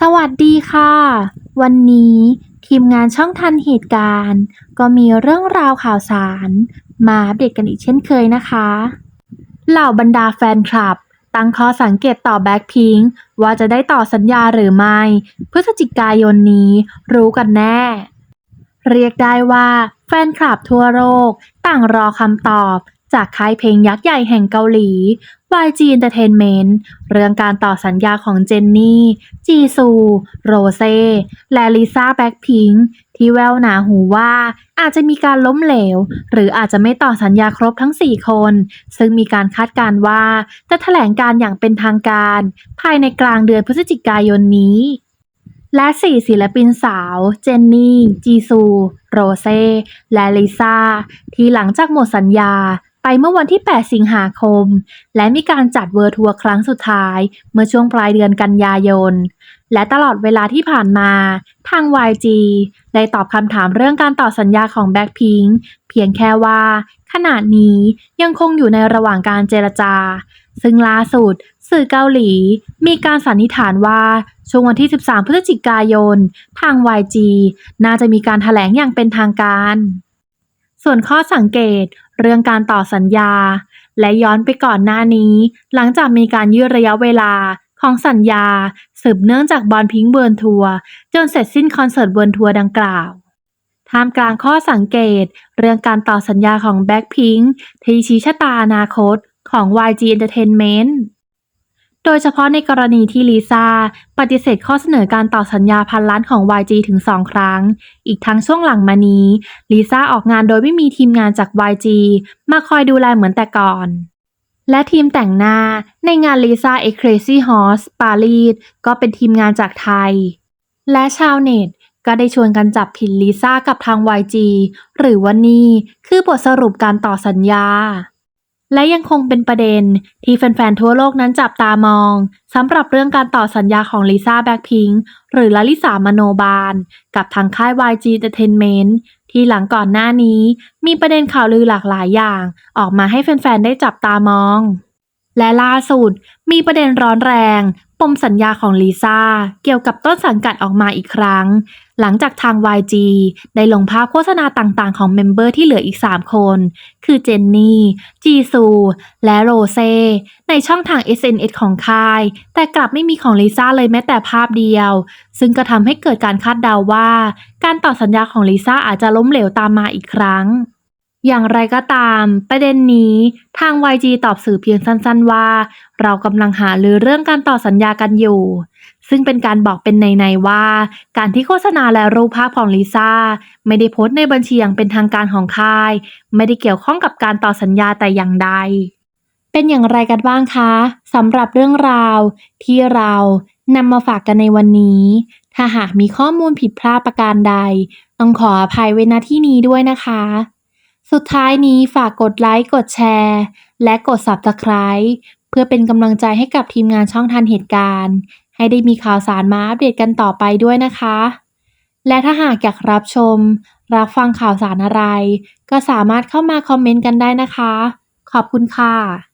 สวัสดีค่ะ วันนี้ทีมงานช่องทันเหตุการณ์ ก็มีเรื่องราวข่าวสาร มาอัปเดตกันอีกเช่นเคยนะคะ เหล่าบรรดาแฟนคลับ ตั้งข้อสังเกตต่อแบ็คพิงว่าจะได้ต่อสัญญาหรือไม่ พฤศจิกายนนี้รู้กันแน่ เรียกได้ว่าแฟนคลับทั่วโลกต่างรอคำตอบ จากค่ายเพลงยักษ์ใหญ่แห่งเกาหลี YG Entertainment เรื่องการต่อสัญญาของเจนนี่ จีซู โรเซ่ และลิซ่าแบ็คพิงค์ที่แววหนาหูว่าอาจจะมีการล้มเหลว หรืออาจจะไม่ต่อสัญญาครบทั้ง 4 คน ซึ่งมีการคาดการว่าจะแถลงการอย่างเป็นทางการ ภายในกลางเดือนพฤศจิกายนนี้และสี่ศิลปินสาว เจนนี่ จีซู โรเซ่ และลิซ่า ที่หลังจากหมดสัญญา ไปเมื่อวันที่ 8 สิงหาคม และมีการจัดเวอร์ทัวร์ครั้งสุดท้าย เมื่อช่วงปลายเดือนกันยายน และตลอดเวลาที่ผ่านมา ทาง YG ได้ตอบคำถามเรื่องการต่อสัญญาของ Blackpink เพียงแค่ว่า ขณะนี้ยังคงอยู่ในระหว่างการเจรจา ซึ่งล่าสุด สื่อเกาหลี มีการสันนิษฐานว่าช่วงวันที่ 13 พฤศจิกายน ทาง YG น่าจะมีการถแถลงอย่างเป็นทางการ ส่วนข้อสังเกตเรื่องการต่อสัญญา และย้อนไปก่อนหน้านี้ หลังจากมีการยืดระยะเวลาของสัญญา สืบเนื่องจากบอลพิงเบิร์นทัวร์จนเสร็จสิ้นคอนเสิร์ตเบิร์นทัวร์ดังกล่าวท่ามกลางข้อสังเกต เรื่องการต่อสัญญาของ Blackpink ที่ชี้ชะตาอนาคตของ YG Entertainment โดยเฉพาะในกรณีที่ลิซ่าปฏิเสธข้อเสนอการต่อสัญญาพันล้านของ YG ถึง 2 ครั้ง อีกทั้งช่วงหลังมานี้ลิซ่าออกงานโดยไม่มีทีมงานจาก YG มาคอยดูแลเหมือนแต่ก่อน และทีมแต่งหน้าในงาน Lisa X Crazy Horse ปารีสก็เป็นทีมงานจากไทย และชาวเน็ตก็ได้ชวนกันจับผิดลิซ่ากับทาง YG หรือว่านี่คือบทสรุปการต่อสัญญา และยังคงเป็นประเด็นที่แฟนๆ ทั่วโลกนั้นจับตามองสำหรับเรื่องการต่อสัญญาของลิซ่าแบ็คพิงค์หรือลาลิสามโนบาล กับทางค่าย YG Entertainment ที่หลังก่อนหน้านี้มีประเด็นข่าวลือหลากหลายอย่าง ออกมาให้แฟนๆ ได้จับตามอง และล่าสุดมีประเด็นร้อนแรง ปมสัญญาของลิซ่าเกี่ยวกับต้นสังกัดออกมาอีกครั้ง หลังจากทาง YG ได้ลงภาพโฆษณาต่างๆ ของเมมเบอร์ที่เหลืออีก 3 คน คือเจนนี่ จีซู และโรเซ ในช่องทาง SNS ของค่าย แต่กลับไม่มีของลิซ่าเลยแม้แต่ภาพเดียว ซึ่งก็ทำให้เกิดการคาดเดาว่า การต่อสัญญาของลิซ่าอาจจะล้มเหลวตามมาอีกครั้ง อย่างไรก็ตาม ประเด็นนี้ทาง YG ตอบสื่อเพียงสั้นๆว่า เรากำลังหาหรือเรื่องการต่อสัญญากันอยู่ ซึ่งเป็นการบอกเป็นใน ๆ ว่า การที่โฆษณาและรูปภาพของลิซ่าไม่ได้โพสต์ในบัญชีอย่างเป็นทางการของค่าย ไม่ได้เกี่ยวข้องกับการต่อสัญญาแต่อย่างใด เป็นอย่างไรกันบ้างคะสำหรับเรื่องราว ที่เรานำมาฝากกันในวันนี้ ถ้าหากมีข้อมูลผิดพลาดประการใด ต้องขออภัยไว้ณที่นี้ด้วยนะคะ สุดท้ายนี้ฝากกดไลค์ กดแชร์ และกด Subscribe เพื่อเป็นกำลังใจให้กับทีมงานช่องทันเหตุการณ์ ให้ได้มีข่าวสารมาอัปเดตกันต่อไปด้วยนะคะ และถ้าหากอยากรับชม รับฟังข่าวสารอะไร ก็สามารถเข้ามาคอมเมนต์กันได้นะคะ ขอบคุณค่ะ